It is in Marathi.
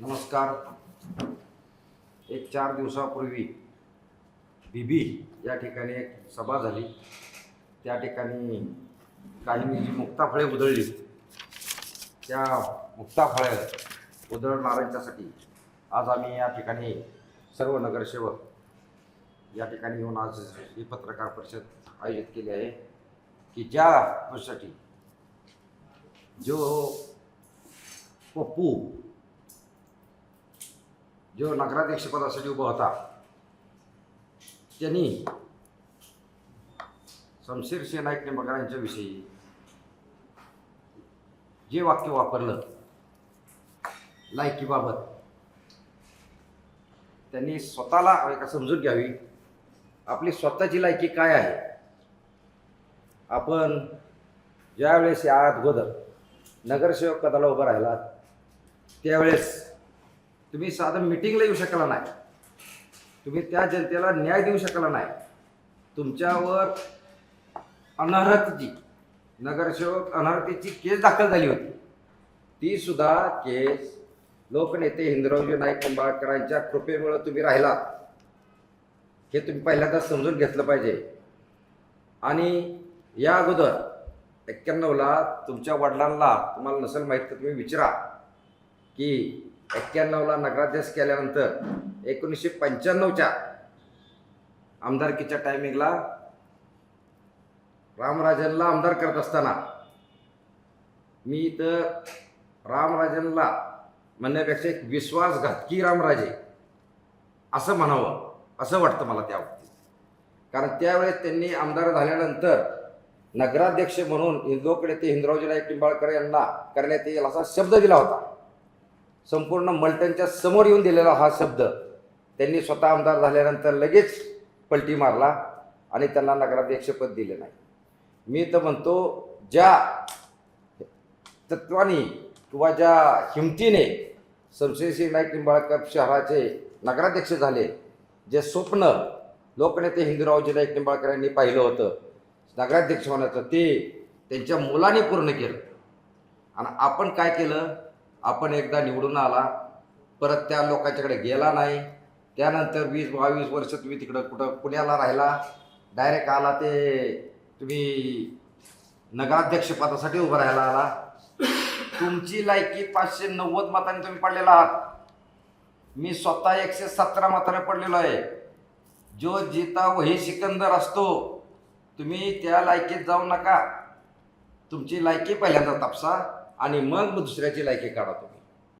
नमस्कार. एक चार दिवसापूर्वी बीबी या ठिकाणी एक सभा झाली. त्या ठिकाणी काहींनी जी मुक्ताफळे उधळली त्या मुक्ताफळे उधळणाऱ्यांच्यासाठी आज आम्ही या ठिकाणी सर्व नगरसेवक या ठिकाणी येऊन आज ही पत्रकार परिषद आयोजित केली आहे की ज्या गोष्टीसाठी जो पप्पू जो नगराध्यक्षपदासाठी उभा होता त्यांनी शमशेर सिंह नाईक निंबाळकर यांच्याविषयी जे वाक्य वापरलं लायकीबाबत त्यांनी स्वतःला एका समजून घ्यावी आपली स्वतःची लायकी काय आहे? आपण ज्यावेळेस या अगोदर नगरसेवक पदाला उभं राहिलात त्यावेळेस तुम्ही साधं मिटिंगला येऊ शकला नाही. तुम्ही त्या जनतेला न्याय देऊ शकला नाही. तुमच्यावर अनर्हतेची नगरसेवक अनर्हतेची केस दाखल झाली होती. ती सुद्धा केस लोकनेते हिंदरावजी नाईक निंबाळकरांच्या कृपेमुळं तुम्ही राहिलात. हे तुम्ही पहिल्यांदा समजून घेतलं पाहिजे. आणि या अगोदर एक्क्याण्णवला तुमच्या वडिलांना तुम्हाला नसेल माहीत तर तुम्ही विचारा की एक्क्याण्णवला नगराध्यक्ष केल्यानंतर एकोणीसशे पंच्याण्णवच्या आमदारकीच्या टायमिंगला रामराजनला आमदार करत असताना मी तर रामराजनला म्हणण्यापेक्षा एक विश्वासघातकी रामराजे असं म्हणावं असं वाटतं मला त्या बाबतीत. कारण त्यावेळेस त्यांनी आमदार झाल्यानंतर नगराध्यक्ष म्हणून हिंदूकडे ते हिंदरावजी नाईक निंबाळकर यांना करण्यात येईल असा शब्द दिला होता. संपूर्ण मल्टनच्या समोर येऊन दिलेला हा शब्द त्यांनी स्वतः आमदार झाल्यानंतर लगेच पलटी मारला आणि त्यांना नगराध्यक्षपद दिले नाही. मी तर म्हणतो ज्या तत्वानी किंवा ज्या हिमतीने शमशेरसिंह नाईक निंबाळकर शहराचे नगराध्यक्ष झाले जे स्वप्न लोकनेते हिंदूरावजी नाईक निंबाळकर यांनी पाहिलं होतं नगराध्यक्ष होण्याचं ते त्यांच्या मुलाने पूर्ण केलं. आणि आपण काय केलं? आपण एकदा निवडून आला परत त्या लोकांच्याकडे गेला नाही त्यानंतर वीस बावीस वर्ष तुम्ही तिकडं कुठं पुण्याला राहिला डायरेक्ट आला ते तुम्ही नगराध्यक्षपदासाठी उभं राहायला आला. तुमची लायकी पाचशे नव्वद मताने तुम्ही पडलेला आहात. मी स्वतः एकशे सतरा मताने पडलेलो आहे. जो जिता वही सिकंदर असतो तुम्ही त्या लायकीत जाऊ नका. तुमची लायकी पहिल्यांदा तपसा. आणि मग दुसऱ्याची लायकी काढतो.